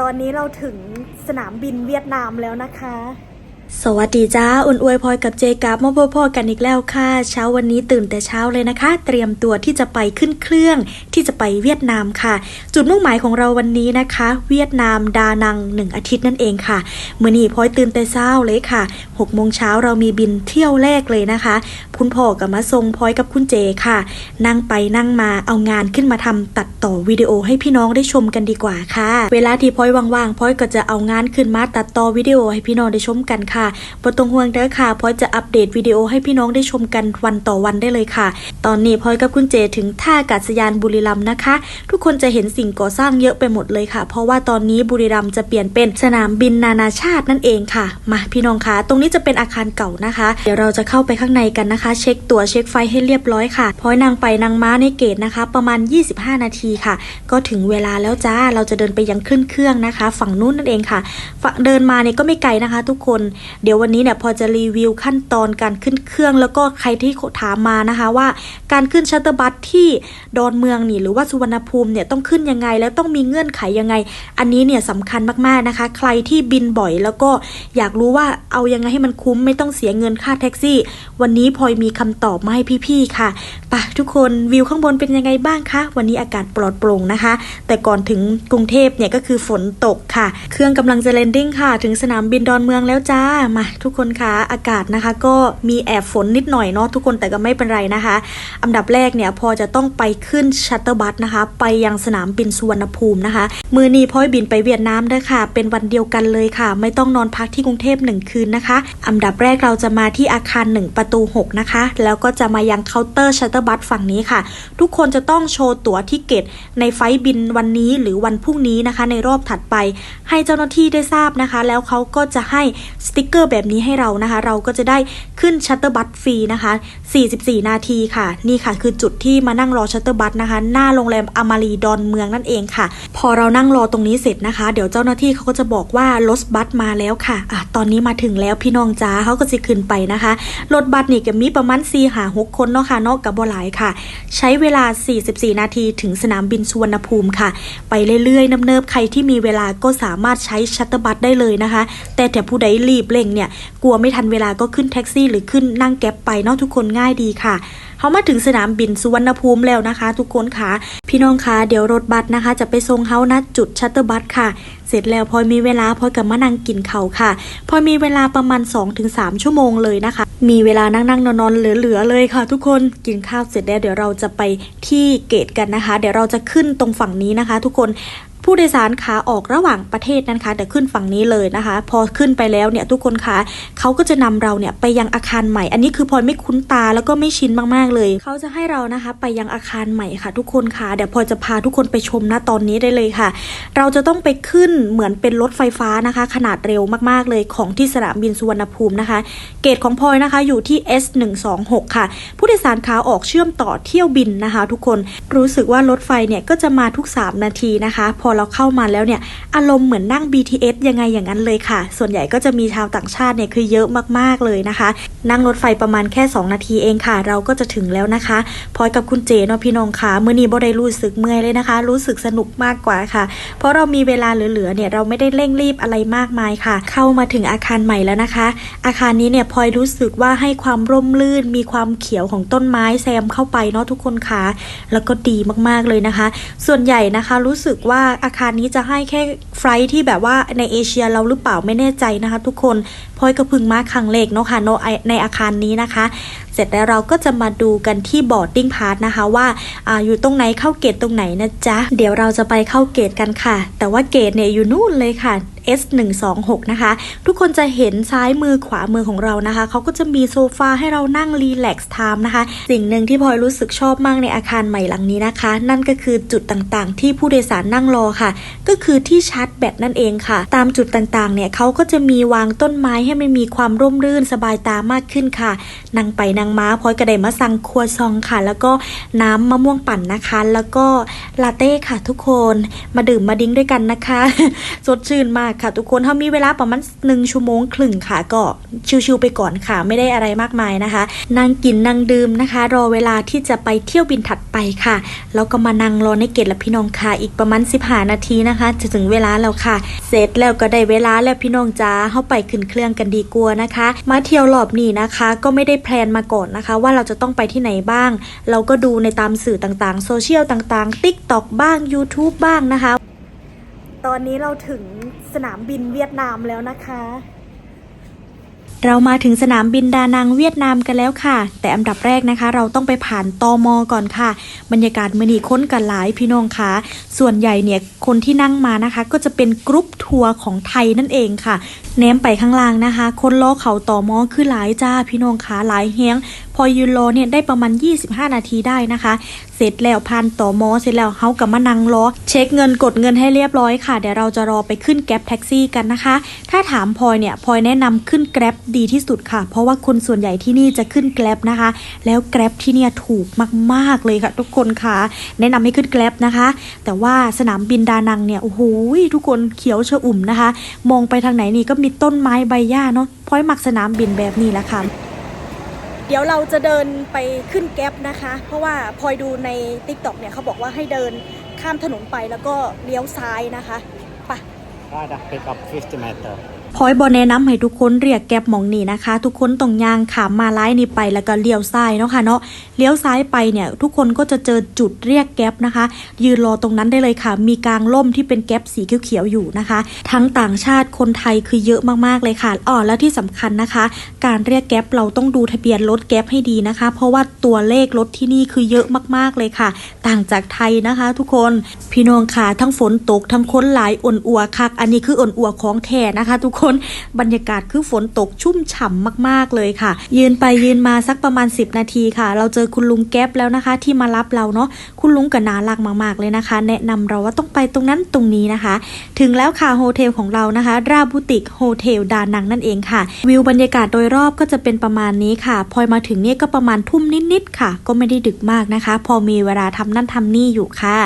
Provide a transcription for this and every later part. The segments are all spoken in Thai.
ตอนนี้เราถึงสนามบินเวียดนามแล้วนะคะ สวัสดีจ้าอุ่นอวยพลอยกับเจกับมาพอกันอีกแล้วค่ะ เช้าวันนี้ตื่นแต่เช้าเลยนะคะ เตรียมตัวที่จะไปขึ้นเครื่องที่จะไปเวียดนามค่ะ จุดมุ่งหมายของเราวันนี้นะคะ เวียดนามดานังหนึ่งอาทิตย์นั่นเองค่ะเมื่อนี้พลอยตื่นแต่เช้าเลยค่ะหกโมงเช้าเรามีบินเที่ยวแรกเลยนะคะ คุณพ่อกับมาทรงพลอยกับคุณเจค่ะ นั่งไปนั่งมาเอางานขึ้นมาทำตัดต่อวิดีโอให้พี่น้องได้ชมกันดีกว่าค่ะ เวลาที่พลอยว่างๆพลอยก็จะเอางานขึ้นมาตัดต่อวิดีโอให้พี่น้องได้ชมกันค่ะบ่ต้องห่วงเด้อค่ะพอยจะอัปเดตวิดีโอให้พี่น้องได้ชมกันวันต่อวันได้เลยค่ะ ตอนนี้พอยกับคุณเจถึงท่าอากาศยานบุรีรัมย์นะคะ ทุกคนจะเห็นสิ่งก่อสร้างเยอะไปหมดเลยค่ะ เพราะว่าตอนนี้บุรีรัมย์จะเปลี่ยนเป็นสนามบินนานาชาตินั่นเองค่ะ มาพี่น้องคะตรงนี้จะเป็นอาคารเก่านะคะ เดี๋ยวเราจะเข้าไปข้างในกันนะคะ เช็คตั๋วเช็คไฟให้เรียบร้อยค่ะพอยนางไปนางม้าในเกตนะคะ ประมาณ 25 นาทีค่ะ ก็ถึงเวลาแล้วจ้าเราจะเดินไปยังขึ้นเครื่องนะคะ ฝั่งนู้นนั่นเองค่ะ ฝั่งเดินมาเนี่ยก็ไม่ไกลนะคะ ทุกคนเดี๋ยววันนี้เนี่ยพอจะรีวิวขั้นตอนการขึ้นเครื่อง แล้วก็ใครที่ถามมานะคะว่า การขึ้นชัตเตอร์บัสที่ดอนเมืองนี่หรือว่าสุวรรณภูมิเนี่ยต้องขึ้นยังไง แล้วต้องมีเงื่อนไขยังไง อันนี้เนี่ยสำคัญมากๆนะคะ ใครที่บินบ่อยแล้วก็อยากรู้ว่าเอายังไงให้มันคุ้มไม่ต้องเสียเงินค่าแท็กซี่ วันนี้พลอยมีคำตอบมาให้พี่ๆค่ะปะทุกคนวิวข้างบนเป็นยังไงบ้างคะวันนี้อากาศปลอดโปร่งนะคะ แต่ก่อนถึงกรุงเทพเนี่ยก็คือฝนตกค่ะ เครื่องกำลังจะแลนดิ้งค่ะ ถึงสนามบินดอนเมืองแล้วจ้ามาทุกคนคะอากาศนะคะ ก็มีแอบฝนนิดหน่อยเนาะทุกคนแต่ก็ไม่เป็นไรนะคะ อันดับแรกเนี่ยพอจะต้องไปขึ้นชัตเตอร์บัสนะคะ ไปยังสนามบินสุวรรณภูมินะคะ มือนีพอยบินไปเวียดนามด้อค่ะ เป็นวันเดียวกันเลยค่ะ ไม่ต้องนอนพักที่กรุงเทพหนึ่งคืนนะคะ อันดับแรกเราจะมาที่อาคาร 1 ประตู 6 นะคะ แล้วก็จะมายังเคาน์เตอร์ชัตเตอร์บัสฝั่งนี้ค่ะ ทุกคนจะต้องโชว์ตั๋วทิเกตในไฟล์บินวันนี้หรือวันพรุ่งนี้นะคะ ในรอบถัดไป ให้เจ้าหน้าที่ได้ทราบนะคะ แล้วเขาก็จะให้สติกเกอร์แบบนี้ให้เรานะคะ เราก็จะได้ขึ้นชัตเตอร์บัสฟรีนะคะ 44 นาทีค่ะ นี่ค่ะ คือจุดที่มานั่งรอชัตเตอร์บัสนะคะ หน้าโรงแรมอมารีดอนเมืองนั่นเองค่ะ พอเรานั่งรอตรงนี้เสร็จนะคะ เดี๋ยวเจ้าหน้าที่เขาก็จะบอกว่ารถบัสมาแล้วค่ะอะ ตอนนี้มาถึงแล้วพี่น้องจ้าเขาก็จะขึ้นไปนะคะ รถบัสนี่ก็มีประมาณ4หา6คนเนาะค่ะนอกกับบหลายค่ะ ใช้เวลา 44 นาทีถึงสนามบินสุวรรณภูมิค่ะ ไปเรื่อยๆน้ำเนิบใครที่มีเวลาก็สามารถใช้ชัตเตอร์บัสได้เลยนะคะ แต่แต่ผู้ใดรีบเร่งเนี่ยกลัวไม่ทันเวลาก็ขึ้นแท็กซี่ หรือขึ้นนั่งแก๊ปไปเนาะทุกคนง่ายดีค่ะเขามาถึงสนามบินสุวรรณภูมิแล้วนะคะ ทุกคนค่ะพี่น้องคะเดี๋ยวรถบัสนะคะ จะไปส่งเฮาณจุดชัตเตอร์บัสค่ะ เสร็จแล้วพอมีเวลาพอกับมานั่งกินเขาวค่ะ พอมีเวลาประมาณ 2-3 ชั่วโมงเลยนะคะ มีเวลานั่งๆนอนๆเหลือๆเลยค่ะ ทุกคนกินข้าวเสร็จแล้วเดี๋ยวเราจะไปที่เกตกันนะคะ เดี๋ยวเราจะขึ้นตรงฝั่งนี้นะคะ ทุกคน ผู้โดยสารขาออกระหว่างประเทศนะคะแต่ขึ้นฝั่งนี้เลยนะคะ พอขึ้นไปแล้วเนี่ยทุกคนคะเขาก็จะนำเราเนี่ยไปยังอาคารใหม่ อันนี้คือพลอยไม่คุ้นตาแล้วก็ไม่ชินมากๆเลย เขาจะให้เรานะคะไปยังอาคารใหม่ค่ะ ทุกคนคะเดี๋ยวพลอยจะพาทุกคนไปชมนะตอนนี้ได้เลยค่ะ เราจะต้องไปขึ้นเหมือนเป็นรถไฟฟ้านะคะ ขนาดเร็วมากๆเลยของที่สนามบินสุวรรณภูมินะคะ เกตของพลอยนะคะอยู่ที่ S126 ค่ะ ผู้โดยสารขาออกเชื่อมต่อเที่ยวบินนะคะ ทุกคนรู้สึกว่ารถไฟเนี่ยก็จะมาทุก 3 นาทีนะคะ พอเราเข้ามาแล้วเนี่ยอารมณ์เหมือนนั่ง BTS ยังไงอย่างนั้นเลยค่ะ ส่วนใหญ่ก็จะมีชาวต่างชาติเนี่ยคือเยอะมากๆเลยนะคะ นั่งรถไฟประมาณแค่ 2 นาทีเองค่ะ เราก็จะถึงแล้วนะคะ พอยกับคุณเจเนาะพี่น้องค่ะมื่อนี้บ่ได้รู้สึกเมื่อยเลยนะคะ รู้สึกสนุกมากกว่าค่ะ เพราะเรามีเวลาเหลือๆเนี่ยเราไม่ได้เร่งรีบอะไรมากมายค่ะ เข้ามาถึงอาคารใหม่แล้วนะคะ อาคารนี้เนี่ยพลอยรู้สึกว่าให้ความร่มรื่น มีความเขียวของต้นไม้แซมเข้าไปเนาะทุกคนค่ะแล้วก็ดีมากๆเลยนะคะ ส่วนใหญ่นะคะรู้สึกว่าอาคารนี้จะให้แค่ไฟลท์ที่แบบว่าในเอเชียเราหรือเปล่าไม่แน่ใจนะคะทุกคน พอยก็พึ่งมาครั้งแรกเนาะค่ะเนในอาคารนี้นะคะ เสร็จแล้วเราก็จะมาดูกันที่บอร์ดดิ้งพาร์ทนะคะว่าอาอยู่ตรงไหนเข้าเกตตรงไหนนะจ๊ะ เดี๋ยวเราจะไปเข้าเกตกันค่ะ แต่ว่าเกตเนี่ยอยู่นู่นเลยค่ะ S126 นะคะ ทุกคนจะเห็นซ้ายมือขวามือของเรานะคะ เขาก็จะมีโซฟาให้เรานั่งรีแลกซ์ไทม์นะคะ สิ่งหนึ่งที่พลอยรู้สึกชอบมากในอาคารใหม่หลังนี้นะคะ นั่นก็คือจุดต่างๆ ที่ผู้โดยสารนั่งรอค่ะ ก็คือที่ชาร์จแบตนั่นเองค่ะ ตามจุดต่างๆ เนี่ยเขาก็จะมีวางต้นไม้ใให้มันมีความร่มรื่นสบายตามากขึ้นค่ะนั่งไปนั่งมาพอยก็ไดมาสั่งครัวซองค่ะ แล้วก็น้ำมะม่วงปั่นนะคะ แล้วก็ลาเต้ค่ะทุกคนมาดื่มมาดิ้งด้วยกันนะคะ สดชื่นมากค่ะทุกคนถ้ามีเวลาประมาณหนึ่งชั่วโมงครึ่งค่ะ ก็ชิวๆไปก่อนค่ะ ไม่ได้อะไรมากมายนะคะนั่งกินนั่งดื่มนะคะ รอเวลาที่จะไปเที่ยวบินถัดไปค่ะแล้วก็มานั่งรอในเกตและพี่น้องค่ะอีกประมาณ15นาทีนะคะ จะถึงเวลาแล้วค่ะ เสร็จแล้วก็ได้เวลาแล้วพี่น้องจ้าเข้าไปขึ้นเครื่องกันดีกลัวนะคะ มาเที่ยวรอบนี้นะคะ ก็ไม่ได้แพลนมาก่อนนะคะ ว่าเราจะต้องไปที่ไหนบ้าง เราก็ดูในตามสื่อต่างๆ โซเชียลต่างๆ TikTok บ้าง YouTube บ้างนะคะ ตอนนี้เราถึงสนามบินเวียดนามแล้วนะคะ เรามาถึงสนามบินดานังเวียดนามกันแล้วค่ะ แต่อันดับแรกนะคะ เราต้องไปผ่านตอมอก่อนค่ะ บรรยากาศมือนีค้นกันหลายพี่น้องค่ะ ส่วนใหญ่เนี่ยคนที่นั่งมานะคะ ก็จะเป็นกรุ๊ปทัวร์ของไทยนั่นเองค่ะ เน้มไปข้างล่างนะคะ คนล้อเขาตอมอคือหลายจ้าพี่น้องค่ะหลายเฮียง อยืนรอเนี่ยได้ประมาณ 25 นาทีได้นะคะ เสร็จแล้วผ่านต่อมอเสร็จแล้วเฮากับมานั่งรอเช็คเงินกดเงินให้เรียบร้อยค่ะ เดี๋ยวเราจะรอไปขึ้นแกร็บแท็กซี่กันนะคะ ถ้าถามพลอยเนี่ยพลอยแนะนำขึ้นแกร็บดีที่สุดค่ะ เพราะว่าคนส่วนใหญ่ที่นี่จะขึ้นแกร็บนะคะ แล้วแกร็บที่เนี่ยถูกมากๆเลยค่ะ ทุกคนค่ะ แนะนำให้ขึ้นแกร็บนะคะ แต่ว่าสนามบินดานังเนี่ยโอ้โหทุกคนเขียวชอุ่มนะคะ มองไปทางไหนนี่ก็มีต้นไม้ใบหญ้าเนาะพลอยมักสนามบินแบบนี้แหละค่ะ เดี๋ยวเราจะเดินไปขึ้นแก๊ปนะคะ เพราะว่าพลอยดูใน t ิ k t o k เนี่ยเขาบอกว่าให้เดินข้ามถนนไปแล้วก็เลี้ยวซ้ายนะคะไป Rada pick up 50 meter. พอยบอแนะนำให้ทุกคนเรียกแก็บมองนี่นะคะ ทุกคนต้องย่างขามมาไล่นี่ไปแล้วก็เลี้ยวซ้ายเนาะค่ะเนาะเลี้ยวซ้ายไปเนี่ยทุกคนก็จะเจอจุดเรียกแก๊บนะคะ ยืนรอตรงนั้นได้เลยค่ะ มีกลางล่มที่เป็นแก๊บสีเขียวๆอยู่นะคะ ทั้งต่างชาติคนไทยคือเยอะมากๆเลยค่ะอ๋อแล้วที่สำคัญนะคะ การเรียกแก๊บเราต้องดูทะเบียนรถแก๊บให้ดีนะคะ เพราะว่าตัวเลขรถที่นี่คือเยอะมากๆเลยค่ะ ต่างจากไทยนะคะ ทุกคนพี่น้องค่ะทั้งฝนตกทั้งคนหลายอ่อนอัวคัก อันนี้คืออ่อนอัวของแท้นะคะ ทุกคนบรรยากาศคือฝนตกชุ่มฉ่ำมากๆเลยค่ะ ยืนไปยืนมาสักประมาณ 10 นาทีค่ะ เราเจอคุณลุงแก๊ปแล้วนะคะ ที่มารับเราเนาะคุณลุงก็น่ารักมากๆเลยนะคะ แนะนำเราว่าต้องไปตรงนั้นตรงนี้นะคะ ถึงแล้วค่ะโฮเทลของเรานะคะ ราบุติกโฮเทลดานังนั่นเองค่ะ วิวบรรยากาศโดยรอบก็จะเป็นประมาณนี้ค่ะ พอมาถึงเนี่ยก็ประมาณทุ่มนิดๆค่ะ ก็ไม่ได้ดึกมากนะคะ พอมีเวลาทำนั่นทำนี่อยู่ค่ะ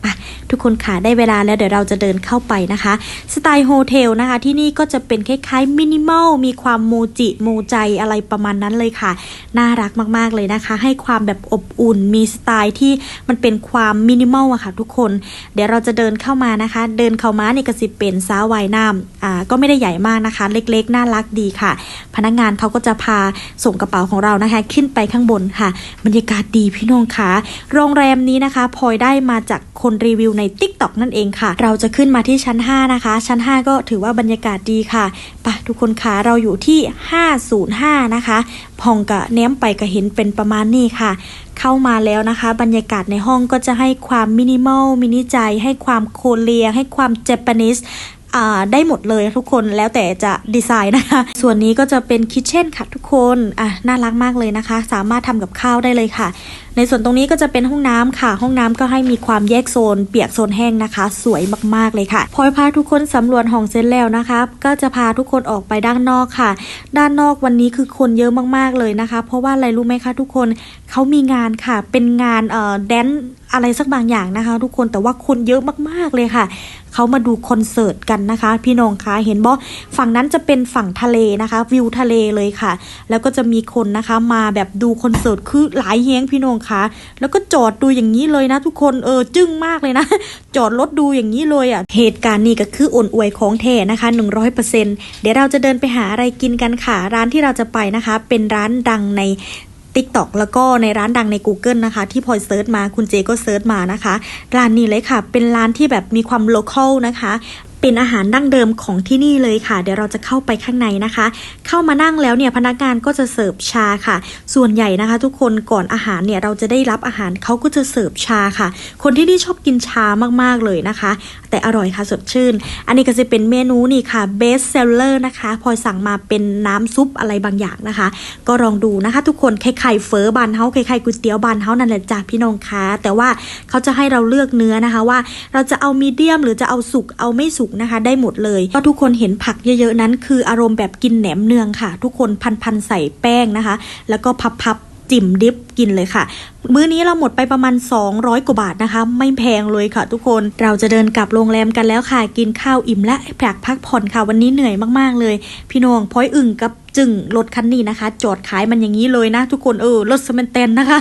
ไปทุกคนค่ะได้เวลาแล้วเดี๋ยวเราจะเดินเข้าไปนะคะสไตล์โฮเทลนะคะที่นี่ก็จะเป็นคล้ายๆมินิมอลมีความโมจิโมใจอะไรประมาณนั้นเลยค่ะ น่ารักมากๆเลยนะคะ ให้ความแบบอบอุ่นมีสไตล์ที่มันเป็นความมินิมอลอะค่ะทุกคน เดี๋ยวเราจะเดินเข้ามานะคะ เดินเข้ามานี่ก็สิเป็นสาววายน้ำอ่าก็ไม่ได้ใหญ่มากนะคะ เล็กๆ น่ารักดีค่ะ พนักงานเขาก็จะพาส่งกระเป๋าของเรานะคะ ขึ้นไปข้างบนค่ะ บรรยากาศดีพี่น้องคะโรงแรมนี้นะคะพลอยได้มาจากคนรีวิวใน t ิ k t o k นั่นเองค่ะ เราจะขึ้นมาที่ชั้น 5 นะคะ ชั้น 5 ก็ถือว่าบรรยากาศดีค่ะไปทุกคนคะเราอยู่ที่ 505 นะคะพองกะเน้มไปก็เห็นเป็นประมาณนี้ค่ะ เข้ามาแล้วนะคะ บรรยากาศในห้องก็จะให้ความมินิมอลมินิใจให้ความโคเรีย ให้ความเจแปนิสอ่าได้หมดเลยทุกคนแล้วแต่จะดีไซน์นะคะ ส่วนนี้ก็จะเป็นคิทเช่นค่ะทุกคนอะน่ารักมากเลยนะคะ สามารถทำกับข้าวได้เลยค่ะ ในส่วนตรงนี้ก็จะเป็นห้องน้ำค่ะ ห้องน้ำก็ให้มีความแยกโซน เปียกโซนแห้งนะคะ สวยมากๆเลยค่ะ พอยพาทุกคนสำรวจห้องเซนแล้วนะคะ ก็จะพาทุกคนออกไปด้านนอกค่ะ ด้านนอกวันนี้คือคนเยอะมากๆเลยนะคะ เพราะว่าอะไรรู้ไหมคะทุกคนเขามีงานค่ะ เป็นงานเอ่อแดนอะไรสักบางอย่างนะคะ ทุกคนแต่ว่าคนเยอะมากๆเลยค่ะเขามาดูคอนเสิร์ตกันนะคะ พี่น้องคะเห็นบ่ฝั่งนั้นจะเป็นฝั่งทะเลนะคะ วิวทะเลเลยค่ะ แล้วก็จะมีคนนะคะมาแบบดูคอนเสิร์ตคือหลายแฮงพี่น้องคะแล้วก็จอดดูอย่างนี้เลยนะ ทุกคนเออจึ้งมากเลยนะ จอดรถดูอย่างนี้เลยอะเหตุการณ์นี้ก็คืออ่อนอวยของแท้นะคะ100%เดี๋ยวเราจะเดินไปหาอะไรกินกันค่ะร้านที่เราจะไปนะคะ เป็นร้านดังใน TikTok แล้วก็ในร้านดังใน Google นะคะ ที่พลอยเซิร์ชมาคุณเจก็เซิร์ชมานะคะ ร้านนี้เลยค่ะ เป็นร้านที่แบบมีความโลเคอลนะคะ เป็นอาหารดั้งเดิมของที่นี่เลยค่ะ เดี๋ยวเราจะเข้าไปข้างในนะคะ เข้ามานั่งแล้วเนี่ยพนักงานก็จะเสิร์ฟชาค่ะ ส่วนใหญ่นะคะ ทุกคนก่อนอาหารเนี่ยเราจะได้รับอาหารเขาก็จะเสิร์ฟชาค่ะ คนที่นี่ชอบกินชามากๆเลยนะคะ แต่อร่อยค่ะสดชื่น อันนี้ก็จะเป็นเมนูนี่ค่ะ best seller นะคะ พอยสั่งมาเป็นน้ำซุปอะไรบางอย่างนะคะ ก็ลองดูนะคะ ทุกคนคล้ายๆเฟอบานเฮาคล้ายๆก๋วยเตี๋ยวบานเฮานั่นแหละจ้ะพี่น้องคะแต่ว่าเขาจะให้เราเลือกเนื้อนะคะว่า เราจะเอามีเดียมหรือจะเอาสุกเอาไม่สุกนะคะ ได้หมดเลยก็ทุกคนเห็นผักเยอะๆนั้น คืออารมณ์แบบกินแหนมเนืองค่ะ ทุกคนพันๆใส่แป้งนะคะ แล้วก็พับๆ จิ่มดิฟ กินเลยค่ะ มื้อนี้เราหมดไปประมาณ 200 กว่าบาทนะคะ ไม่แพงเลยค่ะ ทุกคนเราจะเดินกลับโรงแรมกันแล้วค่ะ กินข้าวอิ่มและอยากพักผ่อนค่ะ วันนี้เหนื่อยมากๆเลย พี่น้องพอยอึ่งกับจึงรถคันนี้นะคะ จอดขายมันอย่างนี้เลยนะ ทุกคนเออรถสมนเตนนะคะ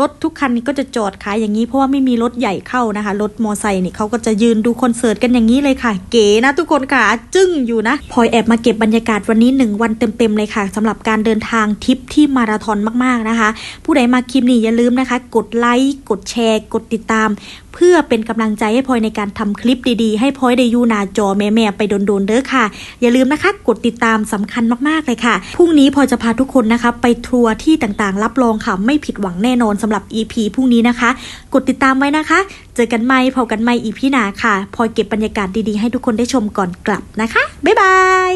รถทุกคันนี้ก็จะจอดขายอย่างนี้ เพราะว่าไม่มีรถใหญ่เข้านะคะรถมอไซค์นี่เขาก็จะยืนดูคอนเสิร์ตกันอย่างนี้เลยค่ะ เก๋นะ ทุกคนค่ะจึ้งอยู่นะพลอยแอบมาเก็บบรรยากาศวันนี้หนึ่งวันเต็มๆเลยค่ะสำหรับการเดินทางทริปที่มาราธอนมากๆนะคะ ผู้ใดมาคลิปนี้อย่าลืมนะคะ กดไลค์กดแชร์ กดติดตาม เพื่อเป็นกำลังใจให้พลอยในการทำคลิปดีๆ ให้พลอยได้อยูหนาจอแม่ๆไปโดนๆเด้อค่ะ อย่าลืมนะคะ กดติดตามสำคัญมากๆเลยค่ะพรุ่งนี้พลอยจะพาทุกคนนะคะ ไปทัวร์ที่ต่างๆ รับรองค่ะไม่ผิดหวังแน่นอนสำหรับ EP พรุ่งนี้นะคะ กดติดตามไว้นะคะ เจอกันใหม่พบกันใหม่ EP หน้าค่ะพลอยเก็บบรรยากาศดีๆให้ทุกคนได้ชมก่อนกลับนะคะบ๊ายบาย